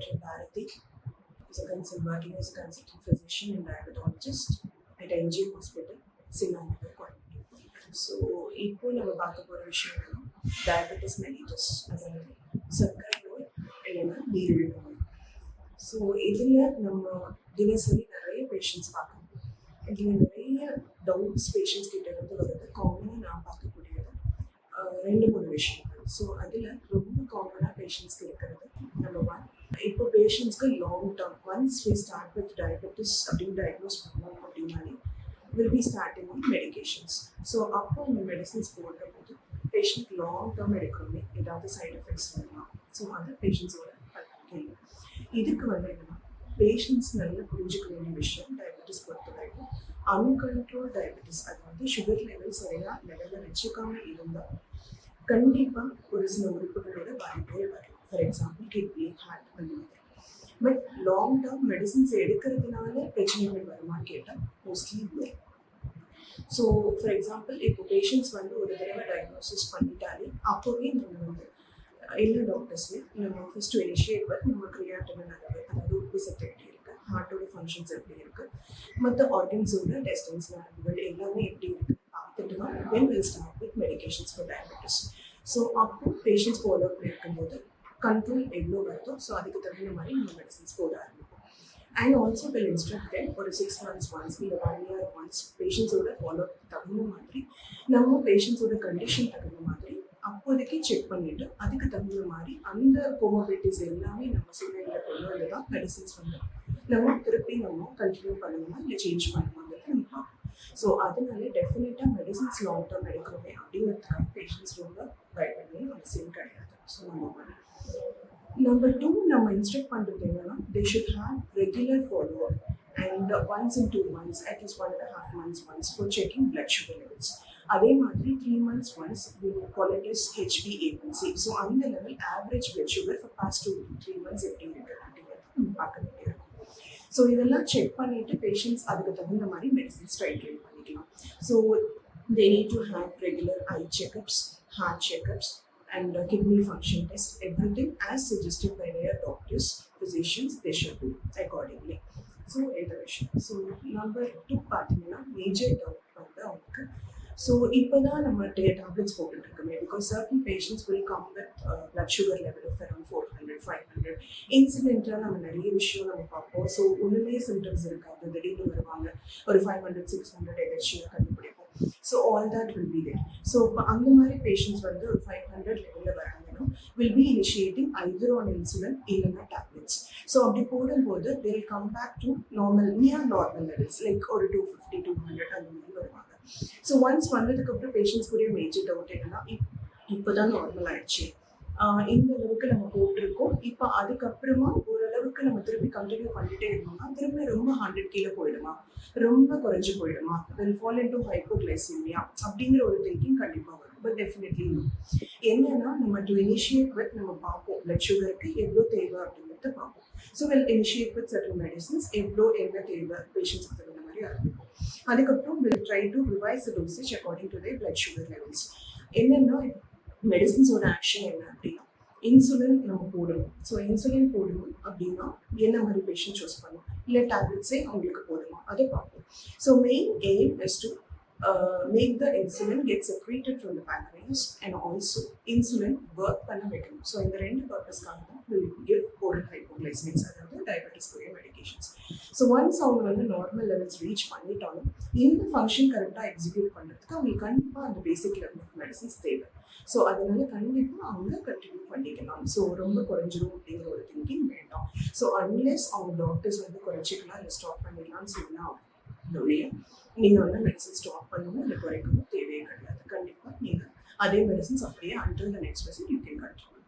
Dr. Bharati is a consult, working as a consultant physician and diabetologist at NG Hospital, Singapore, Coimbatore. So இப்போ நம்ம பார்க்க போகிற விஷயம் என்னன்னா டயபெட்டிஸ் மெலிட்டஸ் அதாவது சர்க்கரை நோய் இல்லைன்னா நீரிழிவு நோய் ஸோ இதில் நம்ம தினசரி நிறைய பேஷண்ட்ஸ் பார்க்கணும் இதில் நிறைய டவுட்ஸ் பேஷண்ட்ஸ் கிட்ட இருந்து வருது காமனாக நான் பார்க்கக்கூடியது ஆஹ் ரெண்டு மூணு விஷயங்கள் ஸோ அதில் ரொம்ப காமனாக பேஷண்ட்ஸ்க்கு இருக்கிறது நம்பர் ஒன் இப்போ பேஷண்ட்ஸ்க்கு long term once we start with diabetes அப்படின்னு டயக்னோஸ் பண்ணோம் அப்படின்னாலே will be starting with medications so அப்போ இந்த மெடிசன்ஸ் போடுற போது பேஷண்ட் லாங் டேர்ம் எடுக்கணுமே ஏதாவது சைட் எஃபெக்ட்ஸ் வரலாம் ஸோ அது பேஷண்ட்ஸோட கேள்வி. இதுக்கு வந்து என்னன்னா பேஷண்ட்ஸ் நல்லா புரிஞ்சுக்க வேண்டிய விஷயம் டயபெட்டிஸ் பொறுத்த வரைக்கும் அன்கண்ட்ரோல் டயபெட்டிஸ் அது வந்து சுகர் லெவல் சரியாக லெவலில் வச்சுக்காம இருந்தால் கண்டிப்பாக ஒரு சில உறுப்புகளோட பாதிப்புகள் வரும். ஃபார் எக்ஸாம்பிள் கிட்னி ஹார்ட் அந்த மாதிரி பட் லாங் டேர்ம் மெடிசின்ஸ் எடுக்கிறதுனால பிரச்சனைகள் வருமான்னு கேட்டால் மோஸ்ட்லி இல்லை ஸோ ஃபார் எக்ஸாம்பிள் இப்போ பேஷண்ட்ஸ் வந்து ஒரு தடவை டயக்னோசிஸ் பண்ணிட்டாலே அப்போவே நம்ம வந்து எல்லா டாக்டர்ஸுமே நம்ம ஃபஸ்ட்டு இனிஷியேட் பண்ணி நம்ம கிரியாட்டின் அளவு அதாவது உப்பு சத்து எப்படி இருக்குது ஹார்ட்டோட ஃபங்க்ஷன்ஸ் எப்படி இருக்குது மற்ற ஆர்கன்ஸோட டெஸ்டன்ஸ் நரம்புகள் எல்லாமே எப்படி இருக்குது பார்த்துட்டு தான் when will start with medications for diabetes so அப்போ பேஷண்ட்ஸ் ஃபாலோ பண்ணியிருக்கும்போது கண்ட்ரோல் எவ்வளோ வருதோ ஸோ அதுக்கு தகுந்த மாதிரி நம்ம மெடிசன்ஸ் போட ஆரம்பிப்போம். அண்ட் ஆல்சோ வில் இன்ஸ்ட்ரக்ட் ஒரு சிக்ஸ் மந்த்ஸ் ஒன்ஸ் இல்லை ஒன் இயர் ஒன்ஸ் பேஷண்ட்ஸோட ஃபாலோ தகுந்த மாதிரி. நம்ம பேஷண்ட்ஸோட கண்டிஷன் தகுந்த மாதிரி அப்போதைக்கு செக் பண்ணிட்டு அதுக்கு தகுந்த மாதிரி அந்த கோமோபிலிட்டிஸ் எல்லாமே நம்ம சூழ்நிலையில் கொண்டு வந்து தான் மெடிசின்ஸ் வந்து நம்ம திருப்பி நம்ம கண்டினியூ பண்ணணுமா இல்லை சேஞ்ச் பண்ணணுமாங்கிறது நம்ம பார்ப்போம் ஸோ அதனால டெஃபினட்டாக மெடிசின்ஸ் லாங் டேர்ம் எடுக்கிறோமே அப்படிங்கிறதுக்காக பேஷண்ட்ஸ் ரொம்ப பயப்படணும்னு அவசியம் கிடையாது. ஸோ நம்ம நம்பர் டூ நம்ம இன்ஸ்ட்ரக்ட் பண்ணுறது என்னன்னா they should have regular follow up and once in two months at least one and half months once for checking blood sugar levels அதே மாதிரி three months once qualities H B A one C so அந்த level average blood sugar for past two three months எப்படி இருக்கு அப்படிங்கிறது பார்க்கணும் so இதெல்லாம் check பண்ணிட்டு patients அதுக்கு தகுந்த மாதிரி மெடிசின்ஸ் ட்ரைட்ரேட் பண்ணிக்கலாம். So they need to have regular eye checkups heart checkups and uh, kidney function test, everything as suggested by their doctors, physicians, they should do accordingly. So இது விஷயம் so number two பார்த்தீங்கன்னா major doubt வந்து அவங்களுக்கு. So இப்போ தான் நம்ம டே tablets போட்டுட்ருக்கோமே because certain patients will come with blood sugar level of around four hundred five hundred இன்சிடென்ட்டாக நம்ம நிறைய விஷயம் நம்ம பார்ப்போம். ஸோ ஒன்றுமே சிம்டம்ஸ் இருக்காது. திடீர்னு வருவாங்க. ஒரு ஃபைவ் ஹண்ட்ரட் சிக்ஸ் ஹண்ட்ரட் எதர்ச்சியாக கண்டுபிடிப்போம். So all that will be there so இப்போ அந்த மாதிரி பேஷண்ட்ஸ் வந்து ஒரு ஃபைவ் ஹண்ட்ரட் லெவலில் வராங்கன்னா will be initiating either on insulin இல்லைன்னா டேப்லெட்ஸ் ஸோ அப்படி போடும்போது they'll come back to normal near normal levels like ஒரு டூ ஃபிஃப்டி டூ ஹண்ட்ரட் அந்த மாதிரி வருவாங்க. ஸோ ஒன்ஸ் வந்ததுக்கப்புறம் பேஷண்ட்ஸ்க்குரிய மேஜர் டவுட் என்னன்னா இப்போ தான் நார்மல் ஆயிடுச்சு. இந்த அளவுக்கு நம்ம போட்டிருக்கோம். இப்போ அதுக்கப்புறமா ஓரளவுக்கு நம்ம திருப்பி கண்டினியூ பண்ணிட்டே இருந்தோம்னா திரும்ப ரொம்ப ஹண்ட்ரட் கீழே போயிடுமா? ரொம்ப குறைஞ்சு போயிடுமா? Will fall into hypoglycaemia அப்படிங்கிற ஒரு திங்கிங் கண்டிப்பாக வரும். பட் டெஃபினெட்லி என்னன்னா நம்ம டு இனிஷியேட் வித் நம்ம பார்ப்போம். பிளட் சுகருக்கு எவ்வளோ தேவை அப்படிங்கிறத பார்ப்போம். So will initiate with certain medicines எவ்வளோ என்ன தேவை? பேஷண்ட்ஸ்க்கு தகுந்த மாதிரி ஆரம்பிப்போம் அதுக்கப்புறம் will try to revise dosage according to their blood sugar levels என்னென்னா மெடிசின்ஸோட ஆக்ஷன் என்ன அப்படின்னா இன்சுலின் நம்ம போடணும். ஸோ இன்சுலின் போடணும் அப்படின்னா என்ன மாதிரி பேஷண்ட் சூஸ் பண்ணணும் இல்லை டேப்லெட்ஸே அவங்களுக்கு போடணுமா? அதை பார்ப்போம். So main aim is to make the insulin get secreted from the pancreas and also insulin work பண்ண வைக்கணும். ஸோ இந்த ரெண்டு பர்பஸ்க்காக தான் வில் கிவ் ஓரல் ஹைப்போகிளைசமிக்ஸ் அதாவது டயபெட்டிஸ்க்குரிய மெடிகேஷன்ஸ் ஸோ ஒன்ஸ் அவங்க வந்து நார்மல் லெவல்ஸ் ரீச் பண்ணிட்டாலும் இந்த ஃபங்க்ஷன் கரெக்டாக எக்ஸிக்யூட் பண்ணுறதுக்கு அவங்களுக்கு கண்டிப்பாக அந்த பேசிக் லெவல் ஆஃப் மெடிசன்ஸ் தேவை. ஸோ அதனால கண்டிப்பாக அவங்க கண்டினியூ பண்ணிக்கலாம். ஸோ ரொம்ப குறைஞ்சிரும் அப்படிங்கிற ஒரு திங்கிங் வேண்டாம். ஸோ அன்லெஸ் அவங்க டாக்டர்ஸ் வந்து குறைச்சிக்கலாம் இல்லை ஸ்டாப் பண்ணிடலாம்னு சொன்னால் ஒழிய நீங்கள் வந்து மெடிசன் ஸ்டாப் பண்ணணும் இல்லை குறைக்கணும் தேவையே கிடையாது. கண்டிப்பாக நீங்கள் அதே மெடிசன்ஸ் அப்படியே until the next visit you can continue